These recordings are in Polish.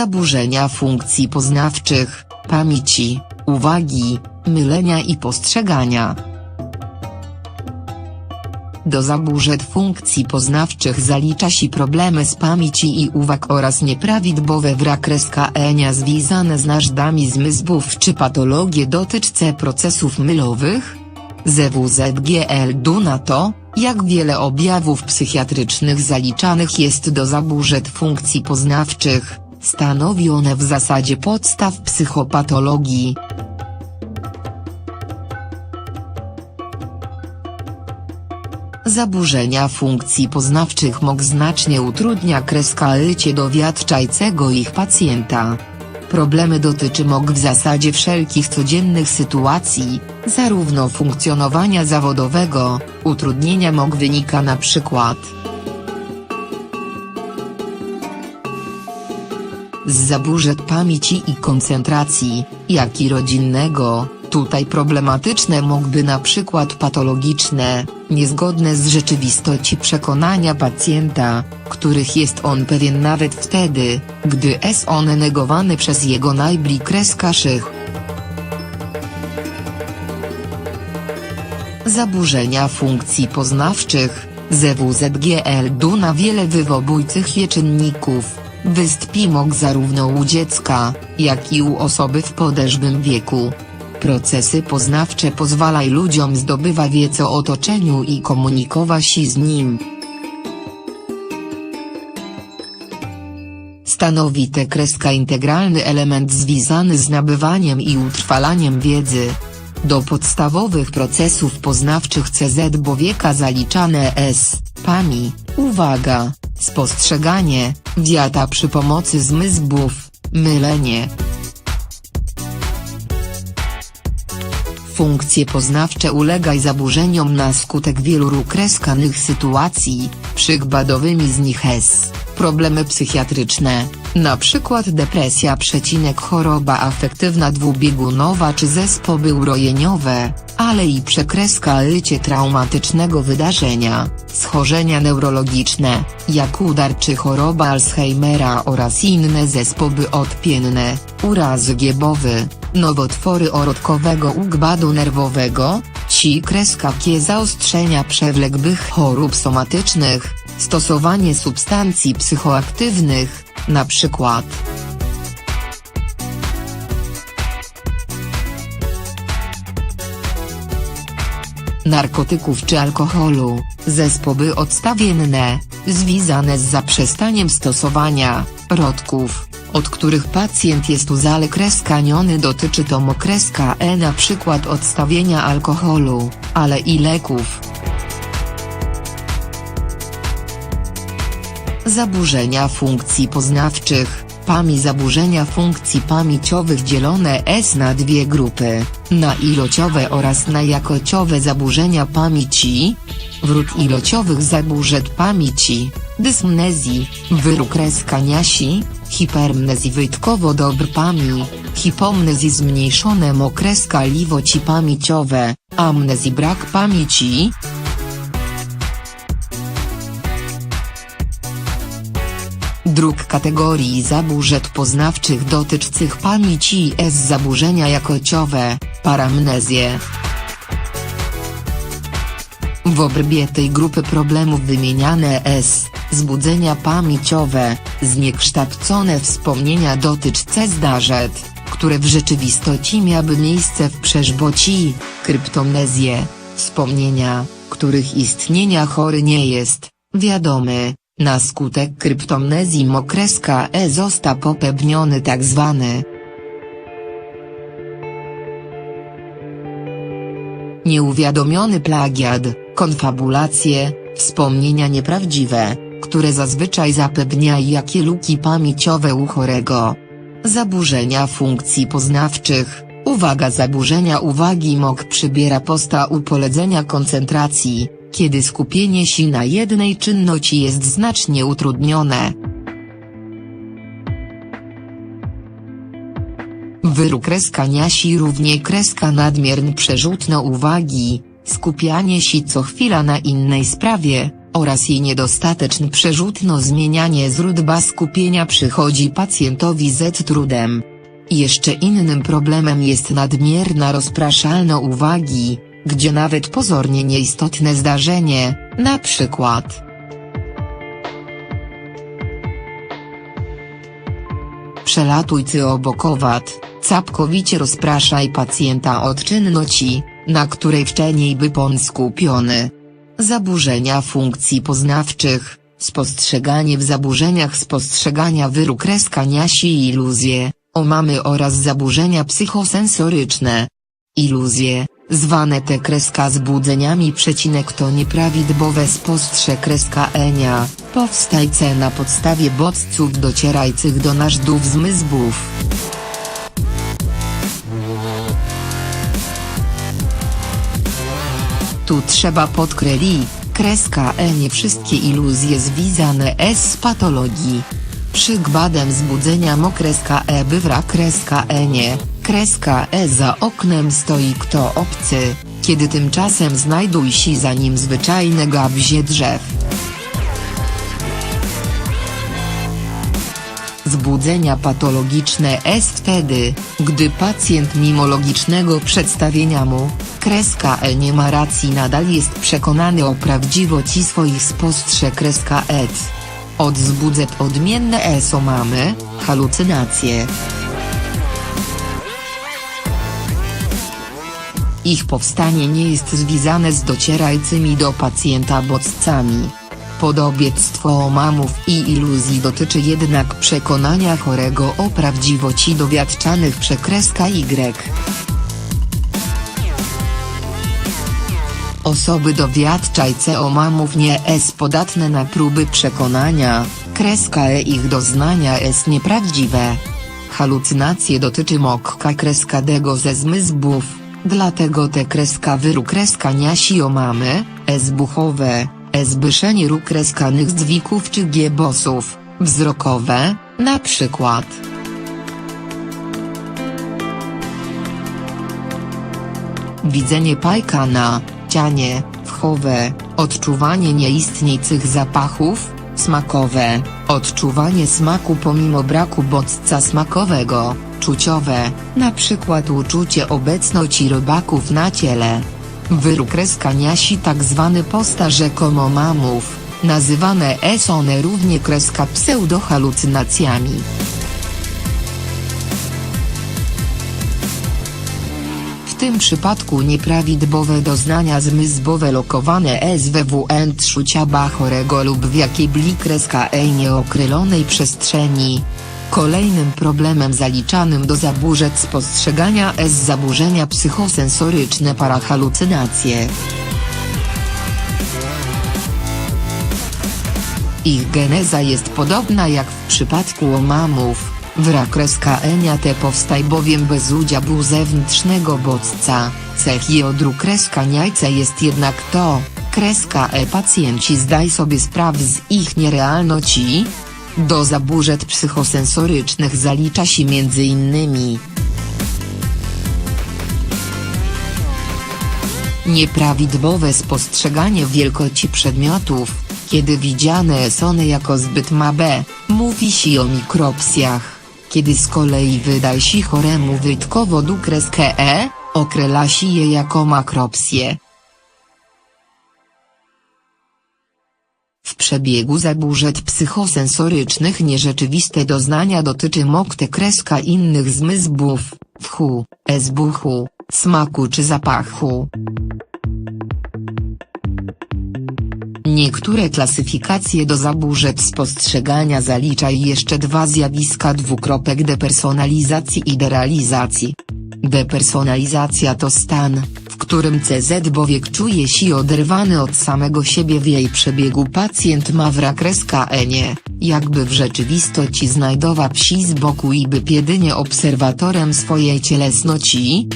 zaburzenia funkcji poznawczych, pamięci, uwagi, mylenia i postrzegania. Do zaburzeń funkcji poznawczych zalicza się problemy z pamięci i uwag oraz nieprawidłowe wrakreskaenia związane z narzędziami zmysłów czy patologie dotyczące procesów mylowych? ZWZGL du na to, jak wiele objawów psychiatrycznych zaliczanych jest do zaburzeń funkcji poznawczych, stanowi one w zasadzie podstaw psychopatologii. Zaburzenia funkcji poznawczych mogą znacznie utrudnia kreskalcie dowiadczającego ich pacjenta. Problemy dotyczy mogą w zasadzie wszelkich codziennych sytuacji, zarówno funkcjonowania zawodowego, utrudnienia mogą wynika na przykład z zaburzeń pamięci i koncentracji, jak i rodzinnego, tutaj problematyczne mogłyby na przykład patologiczne, niezgodne z rzeczywistości przekonania pacjenta, których jest on pewien nawet wtedy, gdy jest one negowane przez jego najbliższych. Zaburzenia funkcji poznawczych, ZWZGL du na wiele wywobójcych czynników, wystąpi mógł zarówno u dziecka, jak i u osoby w podeszłym wieku. Procesy poznawcze pozwalają ludziom zdobywać wiedzę o otoczeniu i komunikować się z nim. Stanowi te kreska integralny element związany z nabywaniem i utrwalaniem wiedzy. Do podstawowych procesów poznawczych CZ Bowieka zaliczane S, PAMI, uwaga, spostrzeganie, diata przy pomocy zmysłów, mylenie. Funkcje poznawcze ulegają zaburzeniom na skutek wielu rukreskanych sytuacji, przykładowymi z nich jest, problemy psychiatryczne, przykład depresja przecinek choroba afektywna dwubiegunowa czy zespoły urojeniowe, ale i przekreska lycie traumatycznego wydarzenia, schorzenia neurologiczne, jak udar czy choroba Alzheimera oraz inne zespoły odpienne, urazy giebowy, nowotwory orodkowego układu nerwowego, ci kreska kie zaostrzenia przewlekłych chorób somatycznych, stosowanie substancji psychoaktywnych, na przykład. narkotyków czy alkoholu, zespoły odstawienne, związane z zaprzestaniem stosowania, rodków, od których pacjent jest uzalekreskaniony dotyczy to mokreska E na przykład odstawienia alkoholu, ale i leków. Zaburzenia funkcji poznawczych, PAMI Zaburzenia funkcji pamięciowych dzielone S na dwie grupy, na ilociowe oraz na jakociowe zaburzenia pamięci. Wrót ilociowych zaburzeń pamięci, dysmnezji, wyrukreskaniasi, hipermnezji wytkowo dobr pami, hipomnezji zmniejszone mokreska liwoci pamięciowe, amnezji brak pamięci, Dróg kategorii zaburzeń poznawczych dotyczących pamięci S zaburzenia jakociowe, paramnezję. W obrębie tej grupy problemów wymieniane S, zbudzenia pamięciowe, zniekształcone wspomnienia dotyczące zdarzeń, które w rzeczywistości miały miejsce w przeszłości, kryptomnezję, wspomnienia, których istnienia chory nie jest, wiadomy, na skutek kryptomnezji mokreska E został popewniony tzw. Nieuwiadomiony plagiat, konfabulacje, wspomnienia nieprawdziwe, które zazwyczaj zapewniają jakie luki pamięciowe u chorego. Zaburzenia funkcji poznawczych, uwaga zaburzenia uwagi MOK przybiera posta upoledzenia koncentracji, kiedy skupienie się na jednej czynności jest znacznie utrudnione. Wyruk kreska niasi równie kreska nadmierne przerzutno uwagi, skupianie się co chwila na innej sprawie, oraz jej niedostateczny przerzutno zmienianie źródła skupienia przychodzi pacjentowi z trudem. Jeszcze innym problemem jest nadmierna rozpraszalna uwagi, gdzie nawet pozornie nieistotne zdarzenie, na przykład Przelatuj obok owad, całkowicie rozpraszaj pacjenta od czynności, na której wcześniej by on skupiony. Zaburzenia funkcji poznawczych, spostrzeganie w zaburzeniach spostrzegania wyru kreska niasi i iluzje, omamy oraz zaburzenia psychosensoryczne. Iluzje, zwane te kreska zbudzeniami przecinek to nieprawidłowe spostrzeg kreska enia, powstajce na podstawie bodźców docierających do narządów zmysłów. Tu trzeba podkreślić, kreska E nie wszystkie iluzje związane z patologii. Przykładem zbudzenia mo kreska E bywra kreska E nie, kreska E za oknem stoi kto obcy, kiedy tymczasem znajduj się za nim zwyczajne gałęzie drzew. Zbudzenia patologiczne jest wtedy, gdy pacjent mimo logicznego przedstawienia mu, kreska E nie ma racji nadal jest przekonany o prawdziwości swoich spostrzeg kreska ET. Od zbudzeń odmienne ESO mamy, halucynacje. Ich powstanie nie jest związane z docierającymi do pacjenta bodźcami. Podobieństwo omamów i iluzji dotyczy jednak przekonania chorego o prawdziwości dowiadczanych przekreska Y. Osoby dowiadczajce omamów nie jest podatne na próby przekonania, kreska e ich doznania jest nieprawdziwe. Halucynacje dotyczy mokka kreska dego ze zmysłów, dlatego te kreska wyru kreska niasi omamy, esbuchowe, zbyszenie ru kreskanych zdwików czy giebosów, wzrokowe, na przykład. Widzenie pajkana, cianie, wchowe, odczuwanie nieistniejących zapachów, smakowe, odczuwanie smaku pomimo braku bodźca smakowego, czuciowe, na przykład uczucie obecności robaków na ciele. Wyruk kreskaniasi tak zwany posta rzekomo mamów, nazywane są one równie kreska pseudohalucynacjami. W tym przypadku nieprawidłowe doznania zmysłowe lokowane SWWN trzuciaba chorego lub w jakiej bli kreska e nieokrelonej przestrzeni. Kolejnym problemem zaliczanym do zaburzeń spostrzegania jest zaburzenia psychosensoryczne parahalucynacje. Ich geneza jest podobna jak w przypadku omamów, wrakreska enia te powstaj bowiem bez udziału zewnętrznego bodźca, cech i odru kreska jajce jest jednak to, kreska e pacjenci zdaj sobie sprawę z ich nierealności, do zaburzeń psychosensorycznych zalicza się m.in. Nieprawidłowe spostrzeganie wielkości przedmiotów, kiedy widziane są one jako zbyt małe, mówi się o mikropsjach, kiedy z kolei wydaje się choremu wytkowodu kreskę E, określa się je jako makropsje. Przebiegu zaburzeń psychosensorycznych nierzeczywiste doznania dotyczy mokte kreska innych zmysłów, wchu, ezbuchu, smaku czy zapachu. Niektóre klasyfikacje do zaburzeń spostrzegania zaliczają jeszcze dwa zjawiska dwukropek depersonalizacji i derealizacji. Depersonalizacja to stan, którym CZ bowiek czuje się oderwany od samego siebie w jej przebiegu pacjent ma wrakreska enie, jakby w rzeczywistości znajdował psi z boku i by jedynie obserwatorem swojej cielesności.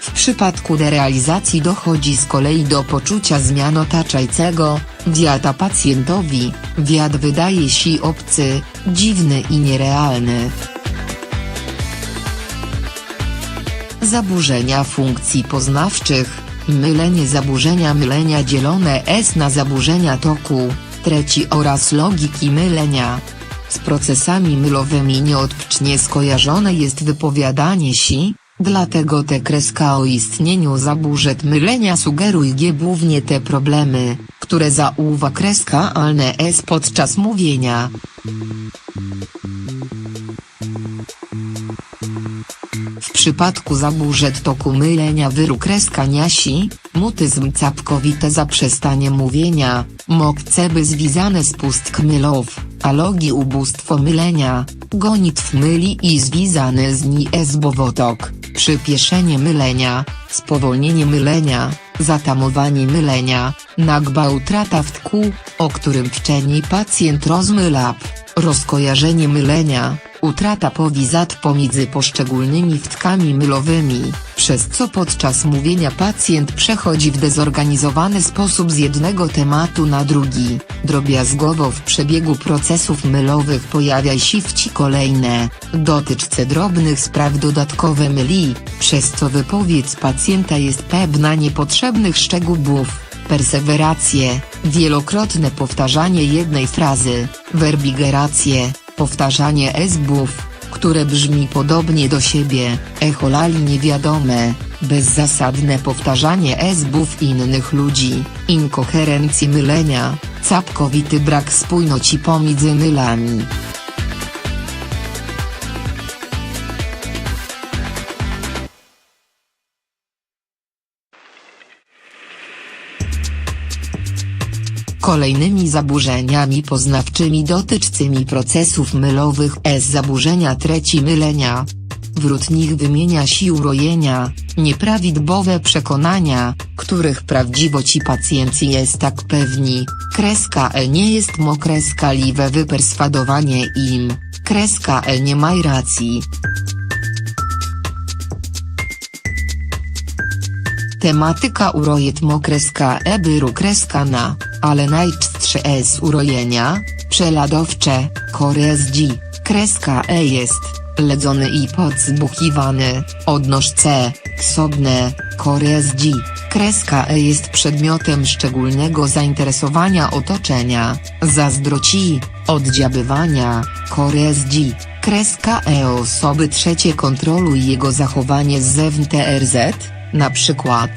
W przypadku derealizacji dochodzi z kolei do poczucia zmian otaczającego, wiata pacjentowi, wiat wydaje się obcy, dziwny i nierealny. Zaburzenia funkcji poznawczych, Mylenie zaburzenia mylenia dzielone S na zaburzenia toku, treci oraz logiki mylenia. Z procesami mylowymi nieodprzcznie skojarzone jest wypowiadanie si, dlatego te kreska o istnieniu zaburzeń mylenia sugeruje głównie te problemy, które zauwa kreska alne S podczas mówienia. W przypadku zaburzeń toku mylenia wyru kreska niasi, mutyzm całkowite zaprzestanie mówienia, mokceby związane z pustk mylow, alogi ubóstwo mylenia, gonitw myli i związane z ni esbowotok, przyspieszenie mylenia, spowolnienie mylenia, zatamowanie mylenia, nagba utrata w tku, o którym wcześniej pacjent rozmylał, rozkojarzenie mylenia, utrata powizat pomiędzy poszczególnymi wtkami mylowymi, przez co podczas mówienia pacjent przechodzi w dezorganizowany sposób z jednego tematu na drugi, drobiazgowo w przebiegu procesów mylowych pojawia się wci kolejne, dotyczce drobnych spraw dodatkowe myli, przez co wypowiedź pacjenta jest pewna niepotrzebnych szczegółów perseweracje, wielokrotne powtarzanie jednej frazy, werbigeracje, powtarzanie esbów, które brzmi podobnie do siebie, echolali niewiadome, bezzasadne powtarzanie esbów innych ludzi, inkoherencje mylenia, całkowity brak spójności pomiędzy mylami. Kolejnymi zaburzeniami poznawczymi dotyczącymi procesów mylowych S zaburzenia trzeci mylenia. Wśród nich wymienia się urojenia, nieprawidłowe przekonania, których prawdziwości pacjenci jest tak pewni, kreska E nie jest mo liwe wyperswadowanie im, kreska E nie ma racji. Tematyka urojet mokreska e byru kreska na, ale najczęstsze s urojenia, przeladowcze, koresg, kreska e jest, ledzony i podzbuchiwany, odnożce, ksobne, koresg, kreska e jest przedmiotem szczególnego zainteresowania otoczenia, zazdroci, oddziabywania, koresg, kreska e osoby trzecie kontroluj jego zachowanie z zewnątrz TRZ, na przykład.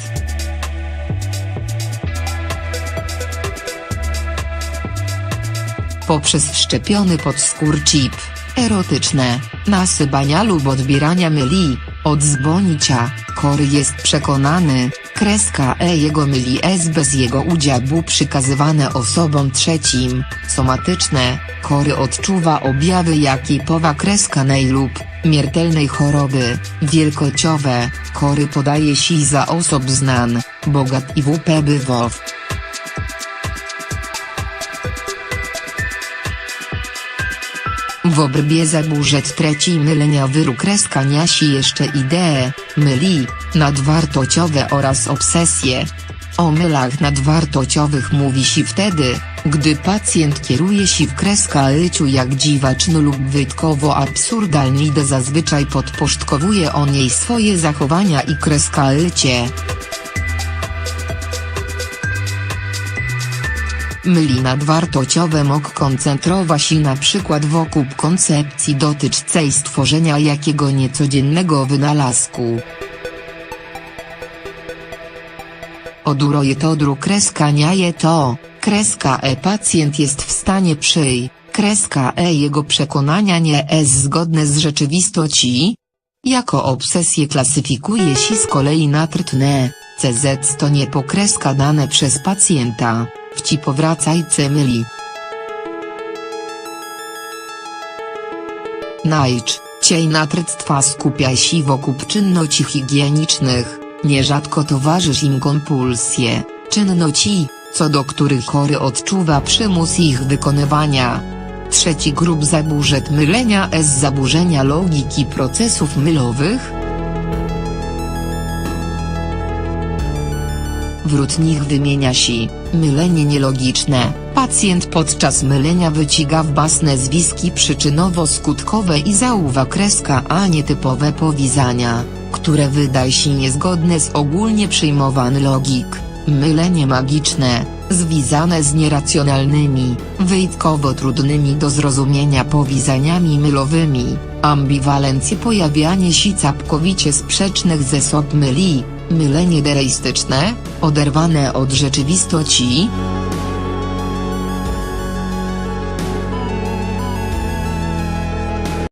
Poprzez wszczepiony podskór chip, erotyczne, nasypania lub odbierania myli, od zbonicia, Kory jest przekonany, kreska E jego myli S bez jego udziału przykazywane osobom trzecim, somatyczne, Kory odczuwa objawy jakipowa kreska nej lub, miertelnej choroby, wielkociowe, Kory podaje się za osob znan, bogat i WP bywow. W obrybie zaburzet trzeci mylenia wyru kreska niasi jeszcze idee, myli, nadwartociowe oraz obsesje. O mylach nadwartociowych mówi się wtedy, gdy pacjent kieruje się w kreska lyciu jak dziwaczny lub wytkowo absurdalny ide zazwyczaj podposztkowuje on jej swoje zachowania i kreska lycie. Myli nadwartociowe mógł koncentrować się na przykład wokół koncepcji dotyczącej stworzenia jakiego niecodziennego wynalazku. Oduroje to dru kreska to, kreska e pacjent jest w stanie przyj, kreska e jego przekonania nie jest zgodne z rzeczywistości. Jako obsesję klasyfikuje się z kolei na trtne, CZ to nie pokreska dane przez pacjenta, wci powracajce myli. Najcz, ciej natryctwa skupia się wokół czynności higienicznych, nierzadko towarzysz im kompulsje, czynności, co do których chory odczuwa przymus ich wykonywania. Trzeci grup zaburzeń mylenia S zaburzenia logiki procesów mylowych, Wrót nich wymienia się, mylenie nielogiczne, pacjent podczas mylenia wyciga w bas nazwiski przyczynowo-skutkowe i zauwa kreska a nietypowe powiązania, które wydaje się niezgodne z ogólnie przyjmowany logik, mylenie magiczne, związane z nieracjonalnymi, wyjątkowo trudnymi do zrozumienia powiązaniami mylowymi, ambiwalencje pojawianie się całkowicie sprzecznych ze sobą myli, mylenie dereistyczne, oderwane od rzeczywistości,